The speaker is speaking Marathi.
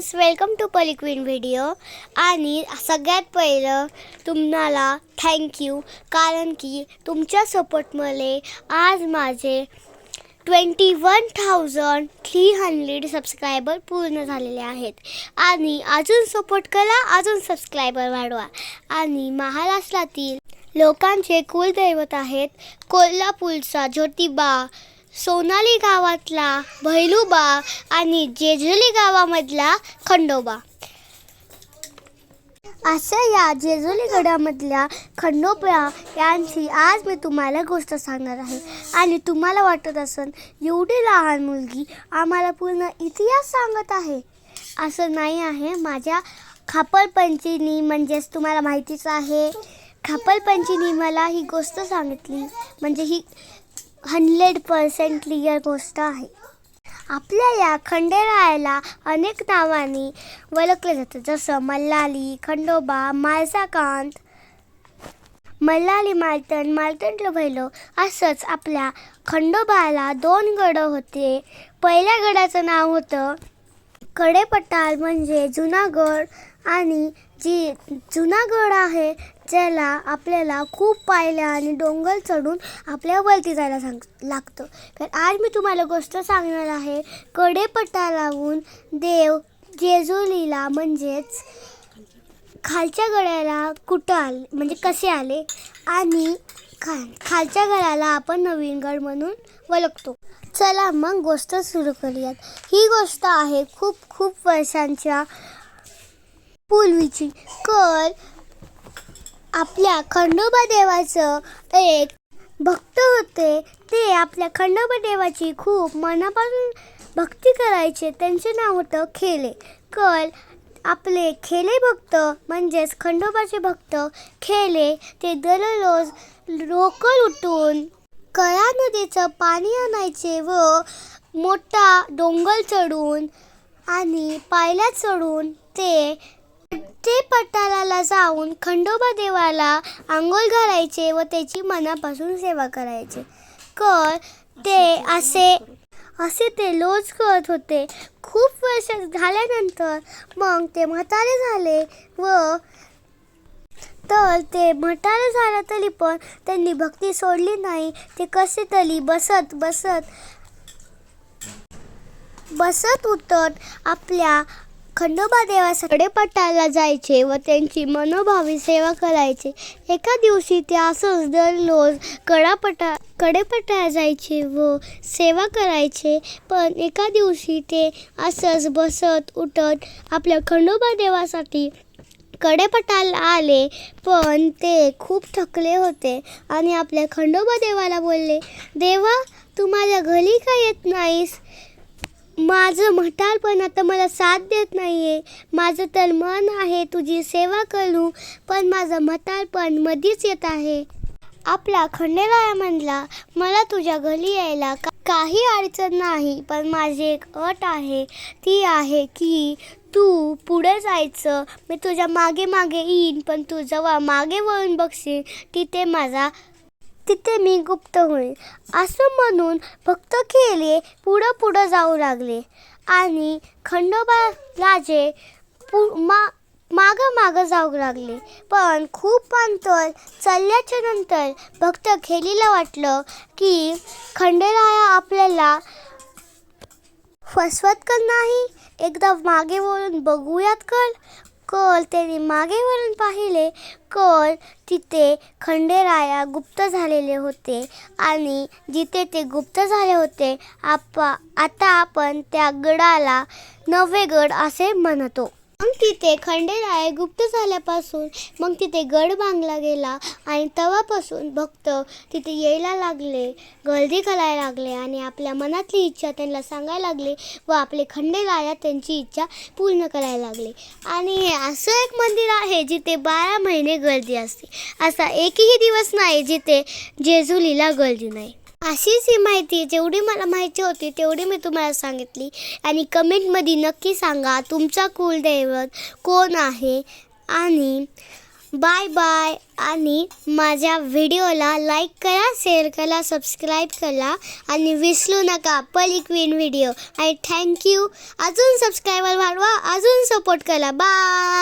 फ्रेंड्स वेलकम टू पलिक्विन व्हिडिओ आणि सगळ्यात पहिलं तुम्हाला थँक्यू कारण की तुमच्या सपोर्टमुळे आज माझे twenty one thousand three hundred subscriber पूर्ण झालेले आहेत. आणि अजून सपोर्ट करा अजून सबस्क्रायबर वाढवा. आणि महाराष्ट्रातील लोकांचे कुलदैवत आहेत कोल्हापूरचा ज्योतिबा सोनाली गावातला भैलूबा आणि जेजुली गावामधला खंडोबा. अशा या जेजुली गडामधल्या खंडोबा यांची आज मी तुम्हाला गोष्ट सांगणार आहे. आणि तुम्हाला वाटत असेल एवढी लहान मुलगी आम्हाला पूर्ण इतिहास सांगत आहे. असं नाही आहे. माझ्या खापरपंचीनी म्हणजेच तुम्हाला माहितीच आहे. खापरपंचीनी मला ही गोष्ट सांगितली. म्हणजे ही हंड्रेड पर्सेंट क्लिअर गोष्ट आहे. आपल्या या खंडेरायाला अनेक नावांनी ओळखले जातं. जसं मल्लाली खंडोबा माळसाकांत मल्लाली मालटण मालटण भैलो असंच आपल्या खंडोबाला दोन गड होते. पहिल्या गडाचं नाव होतं कडेपटाल म्हणजे जुनागड आणि जी जुनागड आहे ज्याला आपल्याला खूप पायऱ्या आणि डोंगर चढून आपल्या वरती जायला सांग लागतं. तर आज मी तुम्हाला गोष्ट सांगणार आहे. कडेपटालाहून देव जेजुरीला म्हणजेच खालच्या गळ्याला कुठं आले म्हणजे कसे आले? आणि खा खालच्या गडाला आपण नवीन गड म्हणून ओळखतो. चला मग गोष्ट सुरू करूयात. ही गोष्ट आहे खूप खूप वर्षांच्या पूर्वीची. कर आपल्या खंडोबा देवाचं एक भक्त होते. ते आपल्या खंडोबा देवाची खूप मनापासून भक्ती करायचे. त्यांचे नाव होतं खेले. कल आपले खेले भक्त म्हणजेच खंडोबाचे भक्त खेले. ते दररोज रोकड उठून कळा नदीचं पाणी आणायचे व मोठा डोंगर चढून आणि पायल्या चढून ते ते पटालाला जाऊन खंडोबा देवाला आंघोळ घालायचे व त्याची मनापासून सेवा करायचे. कर ते असे असे ते रोज करत होते. खूप वर्ष झाल्यानंतर मग ते म्हातारे झाले व तर ते म्हातारे झालं तरी पण त्यांनी भक्ती सोडली नाही. ते कसे तरी बसत बसत बसत उठत आपल्या खंडोबा देवाकडे पटायला जायचे व त्यांची मनोभावी सेवा करायचे. एका दिवशी ते असंच दररोज कडापटा कडेपटाला जायचे व सेवा करायचे. पण एका दिवशी ते असंच बसत उठत आपल्या खंडोबा देवासाठी कडेपटाला आले. पण ते खूप थकले होते आणि आपल्या खंडोबा देवाला बोलले देवा तू माझ्या घरी का येत नाहीस? माझं म्हातारपण आता मला साथ देत नाही आहे माझं तर मन आहे तुझी सेवा करू पण माझं म्हातारपण मधीच येत आहे. आपला खंडेराया म्हणला मला तुझ्या घरी यायला का काही अडचण नाही पण माझी एक अट आहे. ती आहे की तू पुढे जायचं. मी तुझ्या मागे मागे येईन पण तू जेव्हा मागे वळून बघशील तिथे माझा तिथे मी गुप्त होईल असं म्हणून भक्त खेले पुढं पुढं जाऊ लागले. आणि खंडोबा राजे पु मा मागं मागं जाऊ लागले. पण खूप अंतर चालल्याच्या नंतर भक्त खेलीला वाटलं की खंडेराया आपल्याला फसवत का नाही? एकदा मागे वळून बघूयात कर कोल त्याने मागे वळून पाहिले. कल तिथे खंडेराया गुप्त झालेले होते आणि जिथे ते गुप्त झाले होते आपा आता आपण त्या गडाला नवे गड असे म्हणतो. मग तिथे खंडेराय गुप्त झाल्यापासून मग तिथे गड बांधला गेला आणि तेव्हापासून भक्त तिथे यायला लागले गर्दी करायला लागले आणि आपल्या मनातली इच्छा त्यांना सांगायला लागले व आपले खंडेराया त्यांची इच्छा पूर्ण करायला लागले. आणि हे असं एक मंदिर आहे जिथे बारा महिने गर्दी असते. असा एकही दिवस नाही जिथे जेजुलीला गर्दी नाही. अशीच ही माहिती जेवढी मला माहिती होती तेवढी मी तुम्हाला सांगितली. आणि कमेंटमध्ये नक्की सांगा तुमचा कुलदैवत कोण आहे? आणि बाय बाय आणि माझ्या व्हिडिओला लाईक करा शेअर करा सबस्क्राईब करा. आणि विसरू नका पली क्वीन व्हिडिओ आणि थँक्यू अजून सबस्क्रायबर वाढवा अजून सपोर्ट करा. बाय